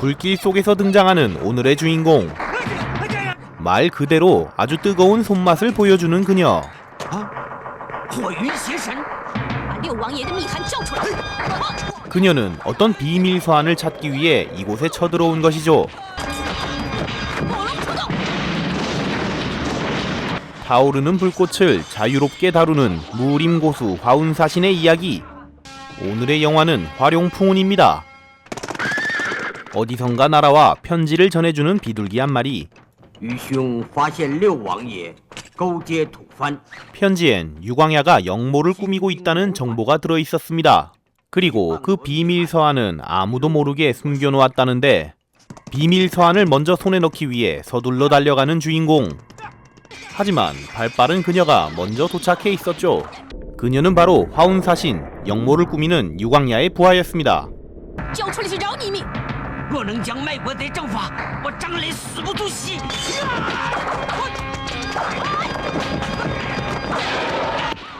불길 속에서 등장하는 오늘의 주인공. 말 그대로 아주 뜨거운 손맛을 보여주는 그녀. 그녀는 어떤 비밀 소환을 찾기 위해 이곳에 쳐들어온 것이죠. 타오르는 불꽃을 자유롭게 다루는 무림고수 화운사신의 이야기. 오늘의 영화는 활용풍운입니다. 어디선가 날아와 편지를 전해주는 비둘기 한 마리. 愚兄发现六王爷勾结土蕃， 편지엔 유광야가 역모를 꾸미고 있다는 정보가 들어 있었습니다. 그리고 그 비밀 서한은 아무도 모르게 숨겨놓았다는데 비밀 서한을 먼저 손에 넣기 위해 서둘러 달려가는 주인공. 하지만 발빠른 그녀가 먼저 도착해 있었죠. 그녀는 바로 화운사신 역모를 꾸미는 유광야의 부하였습니다. 交出来是饶你一命！ 若能将脉搏得正法，我张磊死不足惜。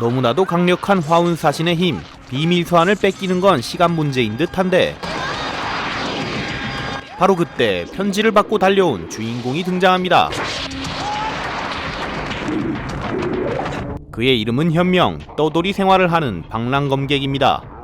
너무나도 강력한 화운사신의 힘, 비밀 서한을 뺏기는 건 시간 문제인 듯한데 바로 그때 편지를 받고 달려온 주인공이 등장합니다. 그의 이름은 현명, 떠돌이 생활을 하는 방랑검객입니다.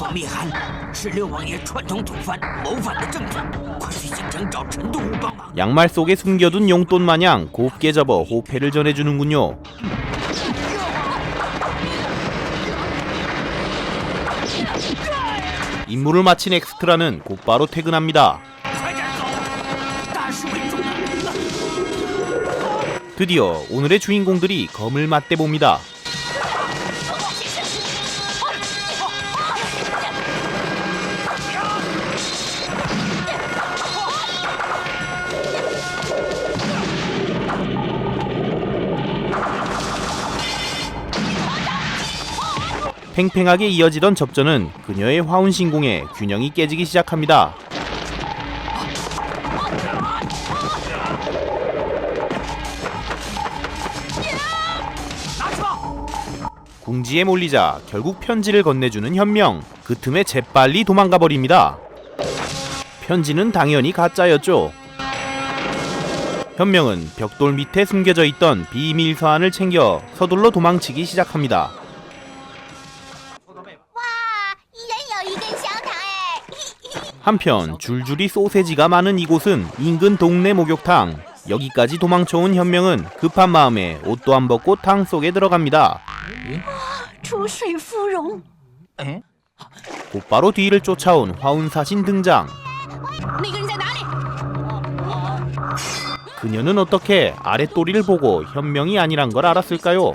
那封密函是六王爷串通土蕃谋反的证据，快去京城找陈都护帮忙。 양말 속에 숨겨둔 용돈 마냥 곱게 접어 호패를 전해주는군요. 임무를 마친 엑스트라는 곧바로 퇴근합니다. 快点走，大事为重啊！ 드디어 오늘의 주인공들이 검을 맞대 봅니다. 팽팽하게 이어지던 접전은 그녀의 화운 신공에 균형이 깨지기 시작합니다. 궁지에 몰리자 결국 편지를 건네주는 현명. 그 틈에 재빨리 도망가 버립니다. 편지는 당연히 가짜였죠. 현명은 벽돌 밑에 숨겨져 있던 비밀 서한을 챙겨 서둘러 도망치기 시작합니다. 한편 줄줄이 소세지가 많은 이곳은 인근 동네 목욕탕. 여기까지 도망쳐온 현명은 급한 마음에 옷도 안 벗고 탕 속에 들어갑니다. 出水芙蓉， 곧바로 뒤를 쫓아온 화운사신 등장. 那个人在哪里？ 그녀는 어떻게 아랫도리를 보고 현명이 아니란 걸 알았을까요?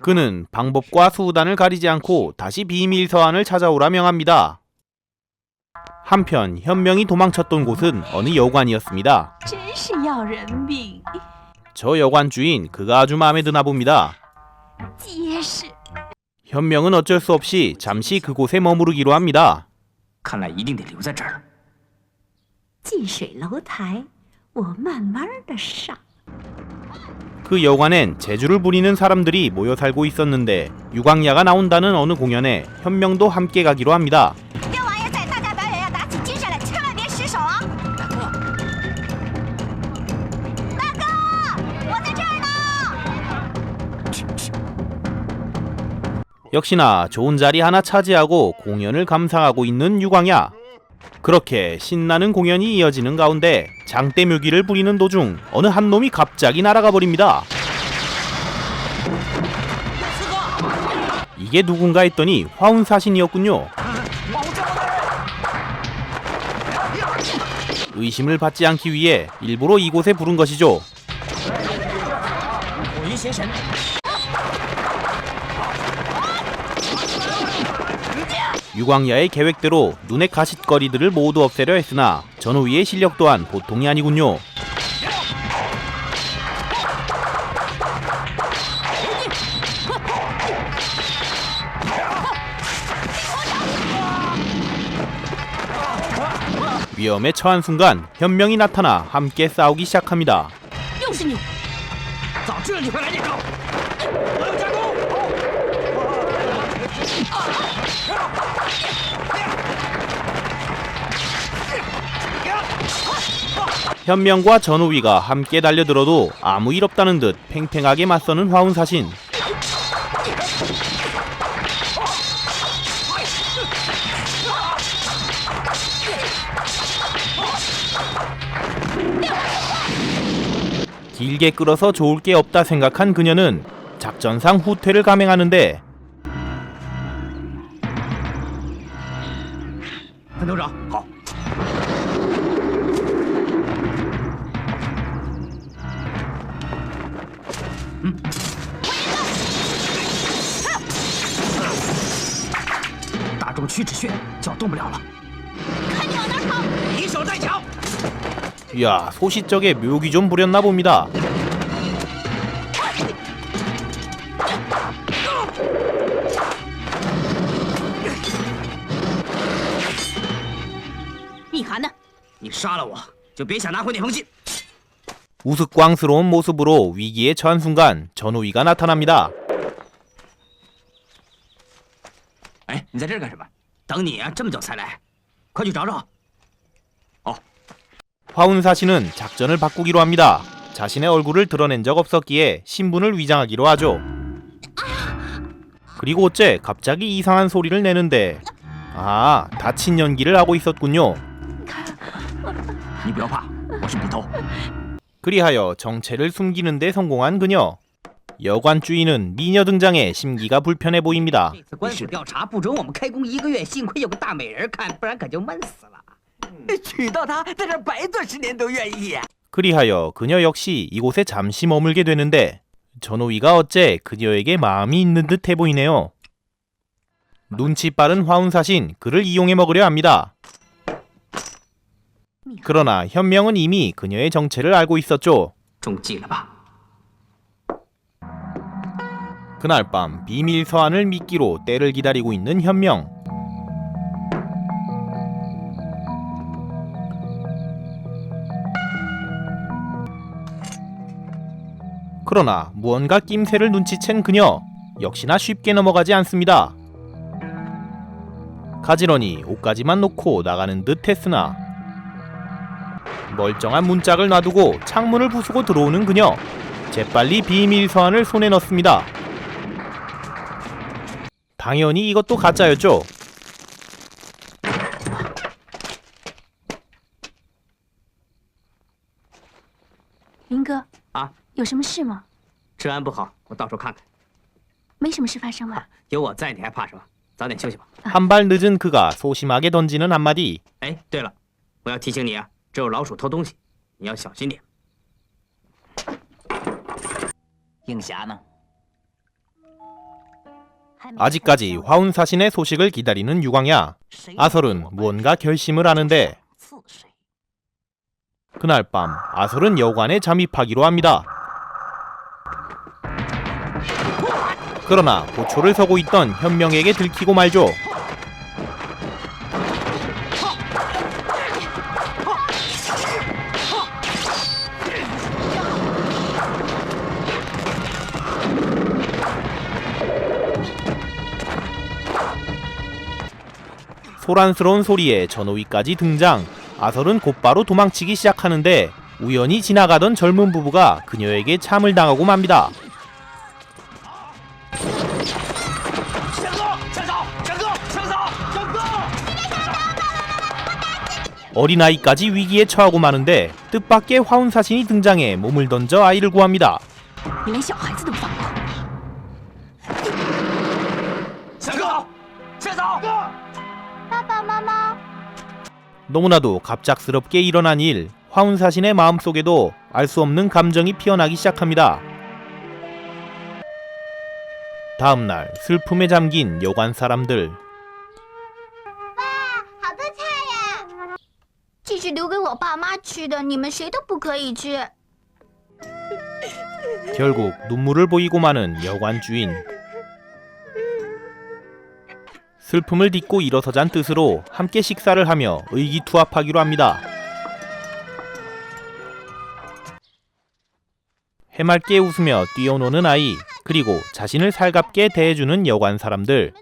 그는 방법과 수단을 가리지 않고 다시 비밀 서한을 찾아오라 명합니다. 한편 현명이 도망쳤던 곳은 어느 여관이었습니다. 저 여관 주인 그가 아주 마음에 드나 봅니다. 현명은 어쩔 수 없이 잠시 그곳에 머무르기로 합니다. 그 여관엔 재주를 부리는 사람들이 모여 살고 있었는데 유광야가 나온다는 어느 공연에 현명도 함께 가기로 합니다. 역시나 좋은 자리 하나 차지하고 공연을 감상하고 있는 유광야. 그렇게 신나는 공연이 이어지는 가운데 장대 묘기를 부리는 도중 어느 한 놈이 갑자기 날아가 버립니다. 이게 누군가 했더니 화운사신이었군요. 의심을 받지 않기 위해 일부러 이곳에 부른 것이죠. 유광야의 계획대로 눈의 가시거리들을 모두 없애려 했으나 전우위의 실력 또한 보통이 아니군요. 위험에 처한 순간 현명이 나타나 함께 싸우기 시작합니다. 용신님, 현명과 전우위가 함께 달려들어도 아무 일 없다는 듯 팽팽하게 맞서는 화운사신. 길게 끌어서 좋을 게 없다 생각한 그녀는 작전상 후퇴를 감행하는데 하노라 动不了了。看你往哪儿跑！以手带脚， 이야 소시적에 묘기 좀 부렸나 봅니다. 密函呢？你杀了我，就别想拿回那封信。 우스꽝스러운 모습으로 위기에 처한 순간 전우위가 나타납니다. 哎，你在这儿干什么？ 等你啊，这么久才来，快去找找。 화운사신은 작전을 바꾸기로 합니다. 자신의 얼굴을 드러낸 적 없었기에 신분을 위장하기로 하죠. 그리고 어째 갑자기 이상한 소리를 내는데 아 다친 연기를 하고 있었군요. 你不要怕，我是捕头。 그리하여 정체를 숨기는 데 성공한 그녀. 여관 주인은 미녀 등장에 심기가 불편해 보입니다. 这次官府调查不准我们开工一个月，幸亏有个大美人看，不然可就闷死了。娶到她，在这儿白做十年都愿意。 그리하여 그녀 역시 이곳에 잠시 머물게 되는데 전호위가 어째 그녀에게 마음이 있는 듯해 보이네요. 눈치 빠른 화운사신 그를 이용해 먹으려 합니다. 그러나 현명은 이미 그녀의 정체를 알고 있었죠. 中计了吧？ 그날 밤 비밀 서한을 미끼로 때를 기다리고 있는 현명. 그러나 무언가 낌새를 눈치챈 그녀 역시나 쉽게 넘어가지 않습니다. 가지런히 옷까지만 놓고 나가는 듯 했으나 멀쩡한 문짝을 놔두고 창문을 부수고 들어오는 그녀 재빨리 비밀 서한을 손에 넣습니다. 당연히 이것도 가짜였죠. 林哥啊，有什么事吗？治安不好，我到处看看。没什么事发生吧？有我在，你还怕什么？早点休息吧。 한 발 늦은 그가 소심하게 던지는 한마디. 哎，对了，我要提醒你啊，这有老鼠偷东西，你要小心点。映霞呢？ 아직까지 화운 사신의 소식을 기다리는 유광야. 아설은 무언가 결심을 하는데？ 그날 밤 아설은 여관에 잠입하기로 합니다. 그러나 보초를 서고 있던 현명에게 들키고 말죠. 소란스러운 소리에 전호위까지 등장. 아설은 곧바로 도망치기 시작하는데 우연히 지나가던 젊은 부부가 그녀에게 참을 당하고 맙니다. 어린아이까지 위기에 처하고 마는데 뜻밖의 화운사신이 등장해 몸을 던져 아이를 구합니다. 너무나도 갑작스럽게 일어난 일, 화운사신의 마음속에도 알 수 없는 감정이 피어나기 시작합니다. 다음날 슬픔에 잠긴 여관 사람들. 这是留给我爸妈吃的，你们谁都不可以吃。 결국 눈물을 보이고 마는 여관 주인. 슬픔을 딛고 일어서잔 뜻으로 함께 식사를 하며 의기투합하기로 합니다. 해맑게 웃으며 뛰어노는 아이, 그리고 자신을 살갑게 대해주는 여관 사람들.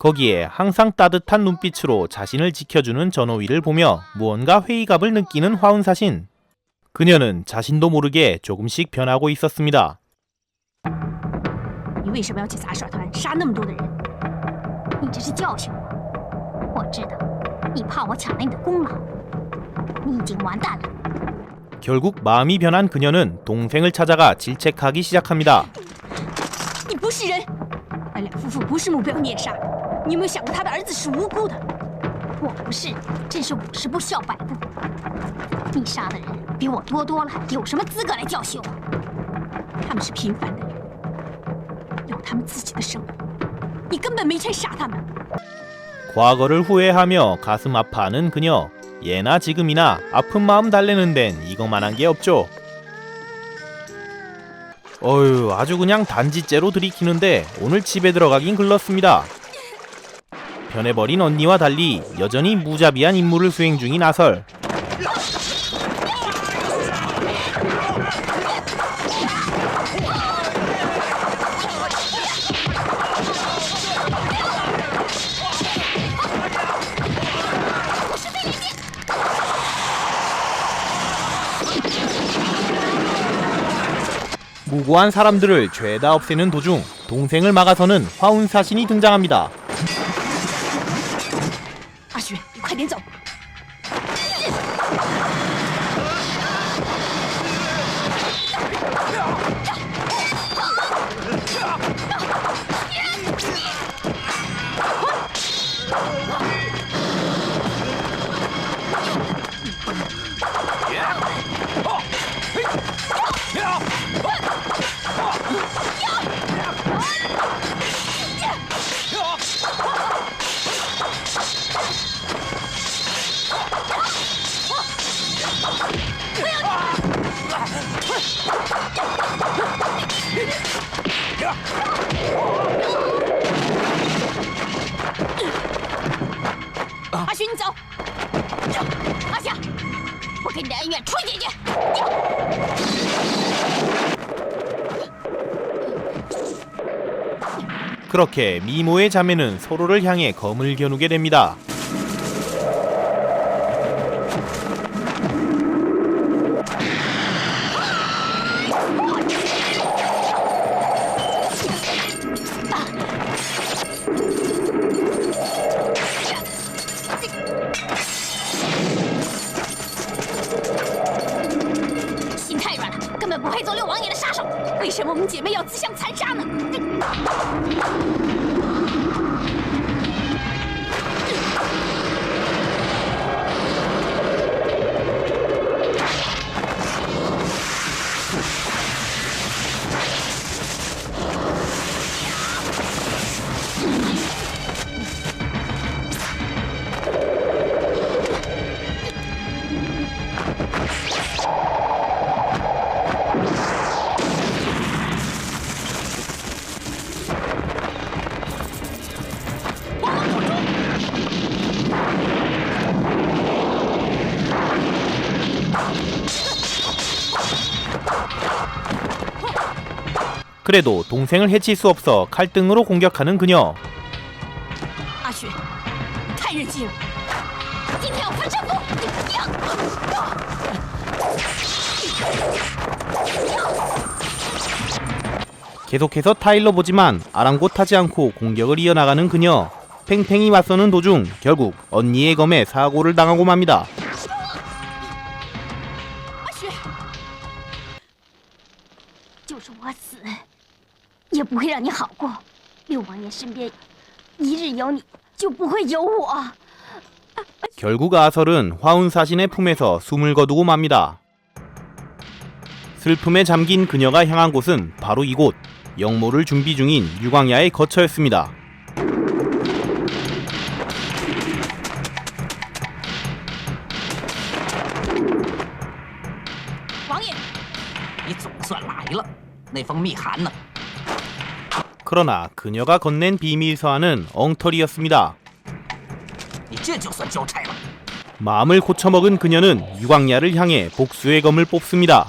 거기에 항상 따뜻한 눈빛으로 자신을 지켜주는 전호위를 보며 무언가 회의감을 느끼는 화운사신. 그녀는 자신도 모르게 조금씩 변하고 있었습니다. 你为什么要去杂耍团杀那么多的人？你这是教训我。我知道，你怕我抢了你的功劳，你已经完蛋了。 결국 마음이 변한 그녀는 동생을 찾아가 질책하기 시작합니다. 你不是人！那两夫妇不是目标猎杀，你有没有想过他的儿子是无辜的？我不是，真是五十步笑百步。你杀的人比我多多了，有什么资格来教训我？他们是平凡的人，有他们自己的生活， 你根本没差杀他们。 과거를 후회하며 가슴 아파하는 그녀. 예나 지금이나 아픈 마음 달래는 데는 이것만한 게 없죠. 어휴, 아주 그냥 단지째로 들이키는데 오늘 집에 들어가긴 글렀습니다. 변해버린 언니와 달리 여전히 무자비한 임무를 수행 중인 아설. 무고한 사람들을 죄다 없애는 도중 동생을 막아서는 화운 사신이 등장합니다. 给你的恩怨出去去！ 그렇게 미모의 자매는 서로를 향해 검을 겨누게 됩니다. “ 杀手。为什么我们姐妹要自相残杀呢？ 그래도 동생을 해칠 수 없어 칼등으로 공격하는 그녀. 계속해서 타일러 보지만 아랑곳하지 않고 공격을 이어나가는 그녀. 팽팽히 맞서는 도중 결국 언니의 검에 사고를 당하고 맙니다. 阿雪，就是我死，也不会让你好过。六王爷身边一日有你，就不会有我。阿 결국 아설은 화운사신의 품에서 숨을 거두고 맙니다. 슬픔에 잠긴 그녀가 향한 곳은 바로 이곳 영모를 준비 중인 유광야의 거처였습니다. 王爷，你总算来了，那封密函呢？ 그러나 그녀가 건넨 비밀서한은 엉터리였습니다. 마음을 고쳐먹은 그녀는 유광야를 향해 복수의 검을 뽑습니다.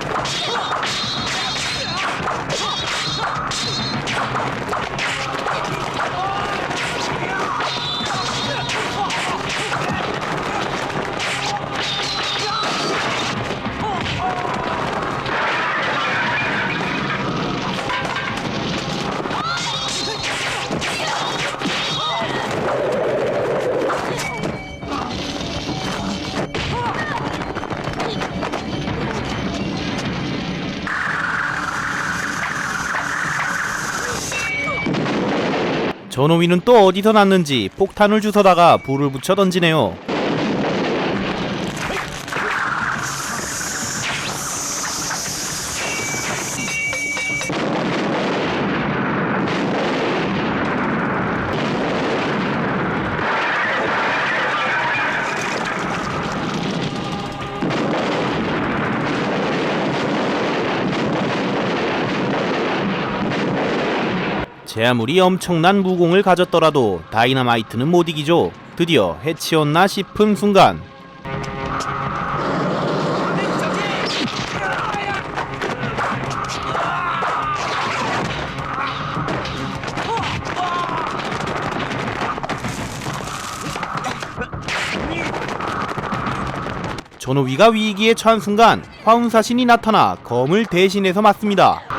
전호위는 또 어디서 났는지 폭탄을 주워다가 불을 붙여 던지네요. 제 아무리 엄청난 무공을 가졌더라도 다이너마이트는 못 이기죠. 드디어 해치웠나 싶은 순간 전호위가 위기에 처한 순간 화운사신이 나타나 검을 대신해서 맞습니다.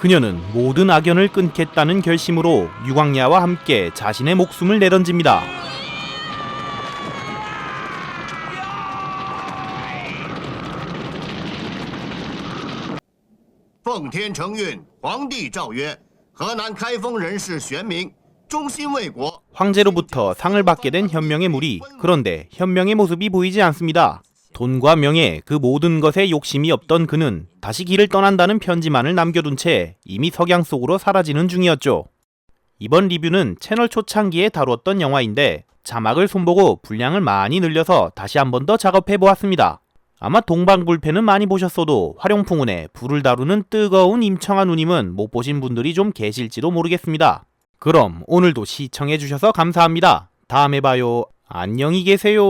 그녀는 모든 악연을 끊겠다는 결심으로 유광야와 함께 자신의 목숨을 내던집니다. 奉天承运，皇帝诏曰：河南开封人士玄冥，忠心为国。 황제로부터 상을 받게 된 현명의 무리. 그런데 현명의 모습이 보이지 않습니다. 돈과 명예, 그 모든 것에 욕심이 없던 그는 다시 길을 떠난다는 편지만을 남겨둔 채 이미 석양 속으로 사라지는 중이었죠. 이번 리뷰는 채널 초창기에 다루었던 영화인데 자막을 손보고 분량을 많이 늘려서 다시 한 번 더 작업해 보았습니다. 아마 동방불패는 많이 보셨어도 활용풍운에 불을 다루는 뜨거운 임청한 누님은 못 보신 분들이 좀 계실지도 모르겠습니다. 그럼 오늘도 시청해주셔서 감사합니다. 다음에 봐요. 안녕히 계세요.